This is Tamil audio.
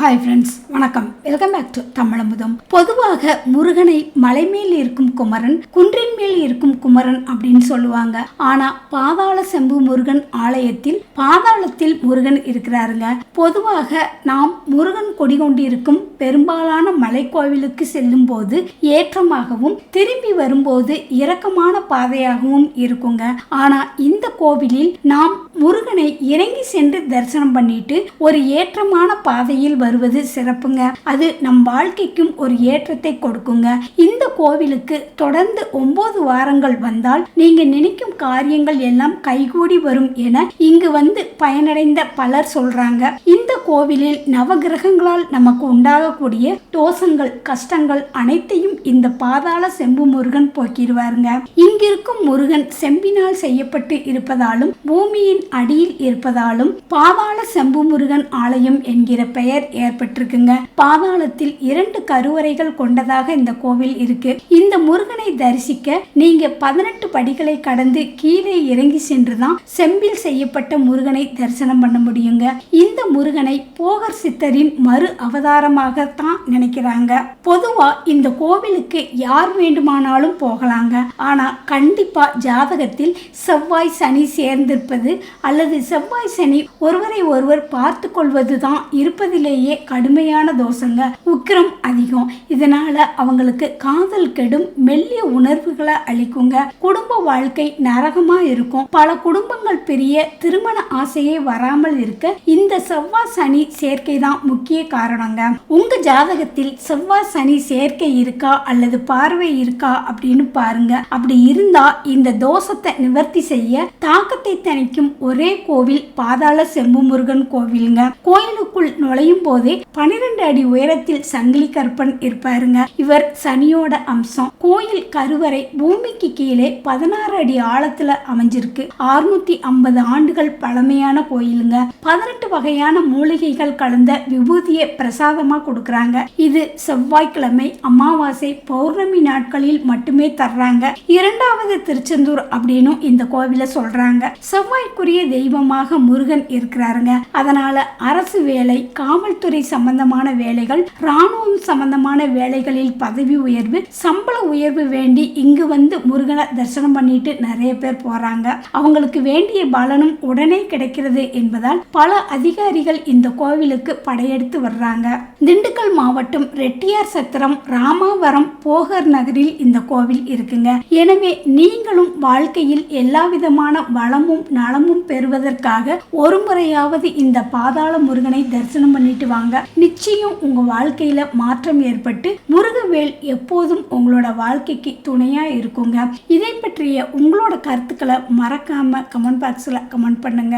ஹாய் ஃப்ரெண்ட்ஸ் வணக்கம். Welcome back to Tamizhamudham. பொதுவாக முருகனை மலை மேல் இருக்கும் குமரன் குன்றின் மேல் இருக்கும் குமரன் அப்படின்னு சொல்லுவாங்க. ஆனா பாதாள செம்பு முருகன் ஆலயத்தில் பாதாளத்தில் முருகன் இருக்கிறாருங்க. பொதுவாக நாம் முருகன் கொடி கொண்டிருக்கும் பெரும்பாலான மலைக்கோவிலுக்கு செல்லும் போது ஏற்றமாகவும் திரும்பி வரும்போது இரக்கமான பாதையாகவும் இருக்குங்க. ஆனா இந்த கோவிலில் நாம் முருகனை இறங்கி சென்று தரிசனம் பண்ணிட்டு ஒரு ஏற்றமான பாதையில் வருவது சிறப்புங்க. அது நம் வாழ்க்கைக்கும் ஒரு ஏற்றத்தை கொடுக்குங்க. இந்த கோவிலுக்கு தொடர்ந்து ஒன்பது வாரங்கள் வந்தால் நீங்க நினைக்கும் காரியங்கள் எல்லாம் கைகூடி வரும் என இங்கு வந்து பயனடைந்த பலர் சொல்றாங்க. இந்த கோவிலில் நவகிரகங்களால் நமக்கு உண்டாகக்கூடிய தோஷங்கள் கஷ்டங்கள் அனைத்தையும் இந்த பாதாள செம்பு முருகன் போக்கிடுவாருங்க. இங்கிருக்கும் முருகன் செம்பினால் செய்யப்பட்டு இருப்பதாலும் பூமியின் அடியில் இருப்பதாலும் பாதாள செம்பு முருகன் ஆலயம் என்கிற பெயர் ஏற்பட்டிருக்குங்க. பாதாளத்தில் இரண்டு கருவறைகள் கொண்டதாக இந்த கோவில் இருக்கு. இந்த முருகனை தரிசிக்க நீங்க பதினெட்டு படிகளை கடந்து கீழே இறங்கி சென்றுதான் செம்பில் செய்யப்பட்ட முருகனை தரிசனம் பண்ண முடியுங்க. இந்த முருகனை போகர் சித்தரின் மறு அவதாரமாக தான் நினைக்கிறாங்க. பொதுவா இந்த கோவிலுக்கு யார் வேண்டுமானாலும் போகலாங்க. ஆனா கண்டிப்பா ஜாதகத்தில் செவ்வாய் சனி சேர்ந்திருப்பது அல்லது செவ்வாய் சனி ஒருவரை ஒருவர் பார்த்து கொள்வதுதான் இருப்பதிலேயே கடுமையான தோஷங்க. உக்கிரம் அதிகம். இதனால அவங்களுக்கு காதல் கெடும் மெல்லிய உணர்வுகளை அளிக்குங்க. குடும்ப வாழ்க்கை நரகமா இருக்கும். பல குடும்பங்கள் பெரிய திருமண ஆசையே வராமல் இருக்க இந்த செவ்வாய் சனி சேர்க்கை தான் முக்கிய காரணங்க. உங்க ஜாதகத்தில் செவ்வாய் சனி சேர்க்கை இருக்கா அல்லது பார்வை இருக்கா அப்படின்னு பாருங்க. அப்படி இருந்தா இந்த தோஷத்தை நிவர்த்தி செய்ய தாக்கத்தை தணிக்கும் ஒரே கோவில் பாதாள செம்பு முருகன் கோவிலுங்க. கோயில் கோயிலுக்குள் நுழையும் போதே பனிரெண்டு அடி உயரத்தில் சங்கிலி கற்பன் இருப்பாருங்க. இவர் சனியோட அம்சம். கோயில் கருவறை பூமிக்கு கீழே பதினாறு அடி ஆழத்துல அமைஞ்சிருக்கு. அறுநூத்தி ஐம்பது ஆண்டுகள் பழமையான கோயிலுங்க. பதினெட்டு வகையான மூலிகைகள் கலந்த விபூதியை பிரசாதமா கொடுக்கறாங்க. இது செவ்வாய்க்கிழமை அமாவாசை பௌர்ணமி நாட்களில் மட்டுமே தர்றாங்க. இரண்டாவது திருச்செந்தூர் அப்படின்னு இந்த கோவில சொல்றாங்க. செவ்வாய்க்குரிய தெய்வமாக முருகன் இருக்கிறாருங்க. அதனால அரசு வேலை வேலை காவல்துறை சம்பந்தமான வேலைகள் ராணுவம் சம்பந்தமான வேலைகளில் பதவி உயர்வு சம்பள உயர்வு வேண்டி இங்கு வந்து முருகனை தரிசனம் பண்ணிட்டு நிறைய பேர் போறாங்க. அவங்களுக்கு வேண்டிய பலனும் உடனே கிடைக்கிறது என்பதால் பல அதிகாரிகள் இந்த கோவிலுக்கு படையெடுத்து வர்றாங்க. திண்டுக்கல் மாவட்டம் ரெட்டியார் சத்திரம் ராமாவரம் போகர் நகரில் இந்த கோவில் இருக்குங்க. எனவே நீங்களும் வாழ்க்கையில் எல்லா விதமான வளமும் நலமும் பெறுவதற்காக ஒரு முறையாவது இந்த பாதாள முருகனை தரிசனம் பண்ணிட்டு வாங்க. நிச்சயம் உங்க வாழ்க்கையில மாற்றம் ஏற்பட்டு முருகவேல் எப்போதும் உங்களோட வாழ்க்கைக்கு துணையா இருக்குங்க. இதை பற்றிய உங்களோட கருத்துக்களை மறக்காம கமெண்ட் பாக்ஸ்ல கமெண்ட் பண்ணுங்க.